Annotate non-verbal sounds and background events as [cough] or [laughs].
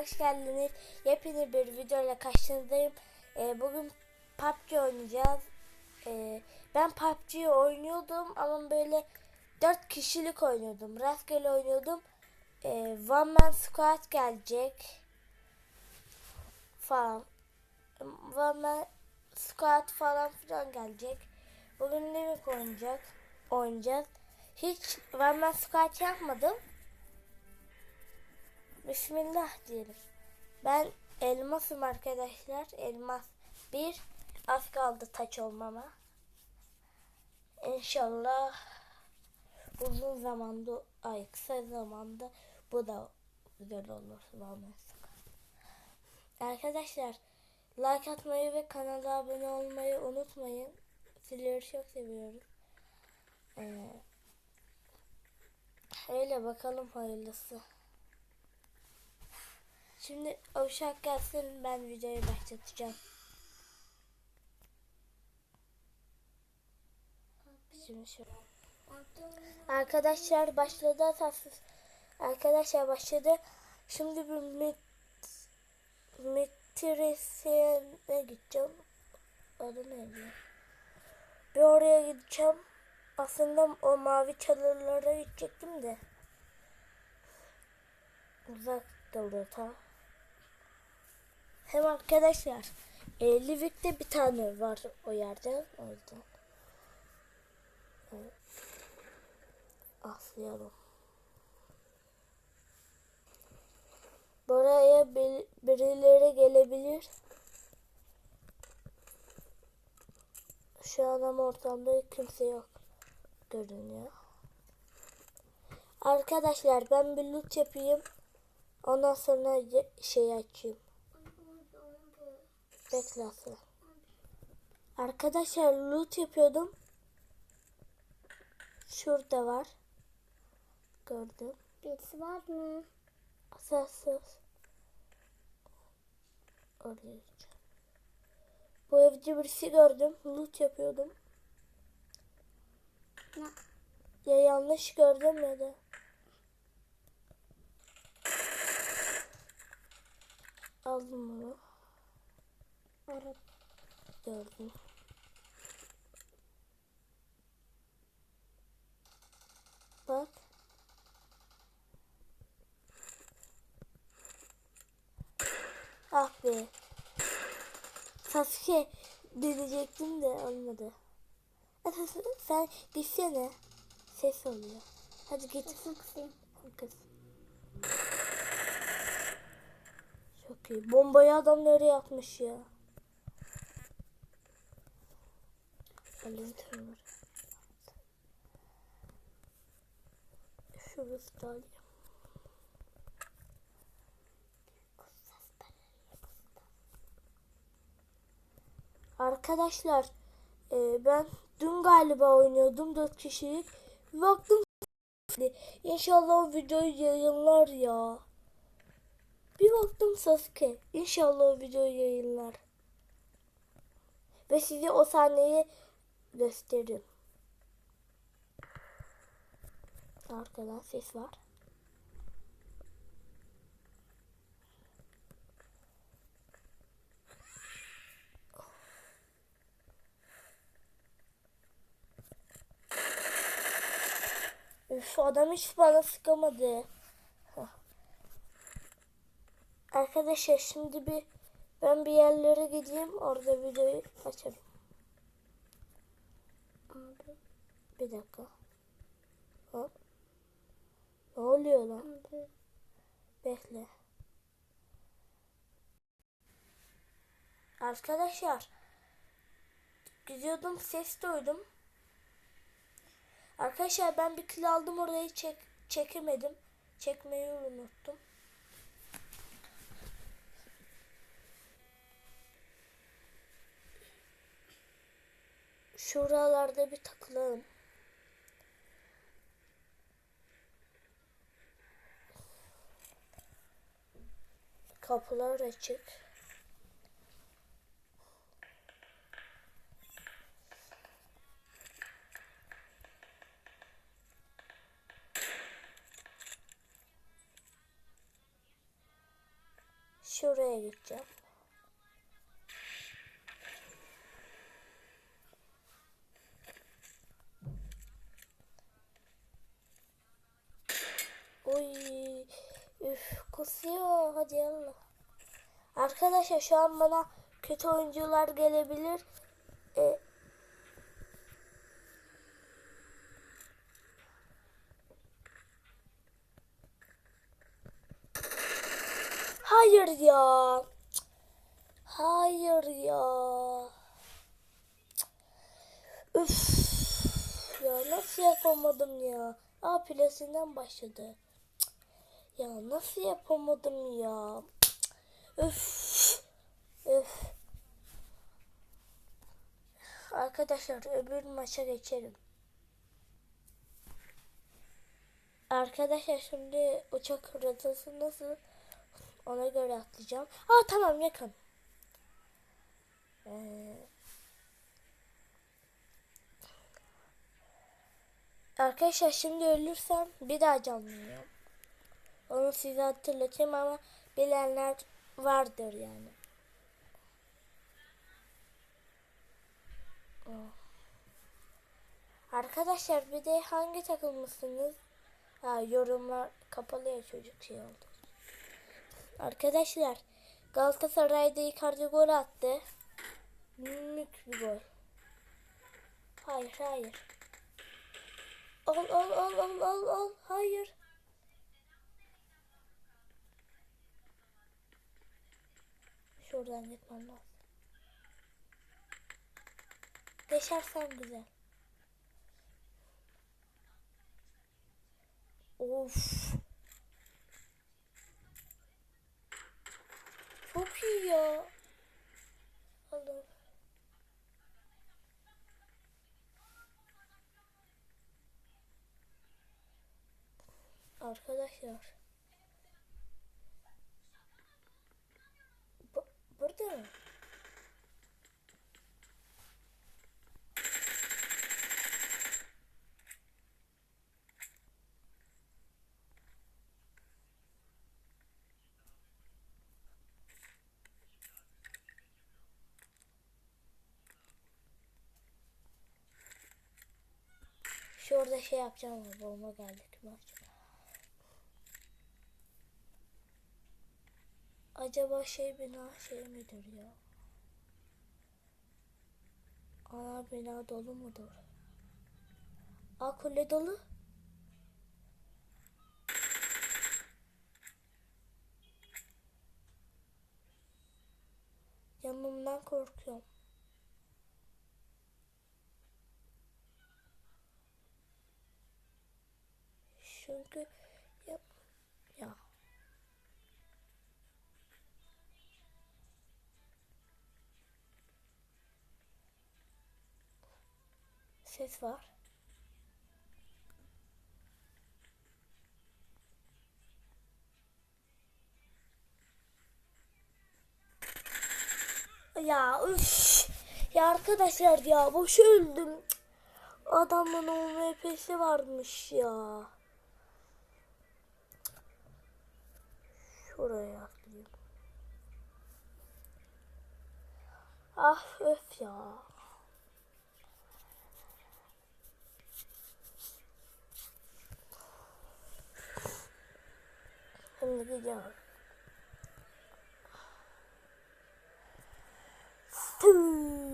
hoş geldiniz. Yepyeni bir video ile karşınızdayım. Ee, bugün PUBG oynayacağız. Ee, ben PUBG'yi oynuyordum ama böyle 4 kişilik oynuyordum. Rastgele oynuyordum. Ee, One Man Squad gelecek. Falan. One Man Squad falan filan gelecek. Bugün Livik oynayacak. Oynayacağız. Hiç One Man Squad yapmadım. Bismillah diyelim. Ben elmasım arkadaşlar. Elmas bir. Az kaldı taç olmama. İnşallah uzun zamanda ay kısa zamanda bu da güzel olur. Arkadaşlar like atmayı ve kanala abone olmayı unutmayın. Sizleri çok seviyorum. Ee, öyle bakalım hayırlısı. Şimdi o uşak gelsin ben videoyu başlatacağım. Şimdi şu. Arkadaşlar başladı tatsız. Arkadaşlar başladı. Şimdi bir mit metresine gideceğim. Adı neydi? Bir oraya gideceğim. Aslında o mavi çalılara gidecektim de. Uzak kalıyor ta. Hem arkadaşlar e, Livik'te bir tane var o yerde. O yüzden. Evet. Aslayalım. Buraya bir, birileri gelebilir. Şu an ama ortamda kimse yok. Görünüyor. Arkadaşlar ben bir loot yapayım. Ondan sonra şey açayım. Bekle. Arkadaşlar loot yapıyordum. Şurada var. Gördüm. Birisi var mı? Asansör. Oraya. Bu evde birisi gördüm. Loot yapıyordum. Ne? Ya yanlış gördüm ya da. Aldım bunu. Arap. Gördüm. Bak. Ah be. Sasuke deneyecektim de olmadı. [laughs] Sen, sen gitsene. Ses oluyor. Hadi git. Kısayım. Kız. Çok iyi. Bombayı adam nereye atmış ya? Tırmır. Şurası da. Arkadaşlar e, ben dün galiba oynuyordum 4 kişilik. Baktım İnşallah o videoyu yayınlar ya. Bir baktım Sasuke. İnşallah o videoyu yayınlar. Ve size o sahneyi gösteririm. Arkadan ses var. Üf adam hiç bana sıkamadı. Hah. Arkadaşlar şimdi bir ben bir yerlere gideyim orada videoyu açarım. Bir dakika. Hop. Ne oluyor lan? Bekle. Arkadaşlar gidiyordum ses duydum. Arkadaşlar ben bir kil aldım orayı çek çekemedim. Çekmeyi unuttum. Şuralarda bir takılalım. Kapılar açık. Şuraya gideceğim. Oy, üf kusuyor. Hadi yallah. Arkadaşlar şu an bana kötü oyuncular gelebilir. E, hayır ya. Hayır ya. Üf. Ya nasıl yapamadım ya? Aa plasinden başladı. Ya nasıl yapamadım ya? Üf. Üf. Arkadaşlar öbür maça geçelim. Arkadaşlar şimdi uçak rotası nasıl? Ona göre atlayacağım. Aa tamam yakın. Ee, arkadaşlar şimdi ölürsem bir daha canlanıyorum. Onu size hatırlatayım ama bilenler vardır yani. Oh. Arkadaşlar bir de hangi takımlısınız? Ha, yorumlar kapalı ya çocuk şey oldu. Arkadaşlar Galatasaray'da Icardi gol attı. Mük bir gol. Hayır hayır. Al al al al al al. Hayır. Şuradan gitmem lazım. Deşersen güzel. Of. Çok iyi ya. Allah. Arkadaşlar. Bu, burada mı? Şurada şey yapacağım ama bomba geldik maç. Acaba şey bina şey midir ya? Ana bina dolu mudur? Aa kule dolu. Yanımdan korkuyorum. Çünkü ya, ya. Ses var. Ya üf. Ya arkadaşlar ya boş öldüm. Adamın OMP'si varmış ya. Şuraya atlayayım. Ah öf ya. Şimdi gidiyorum.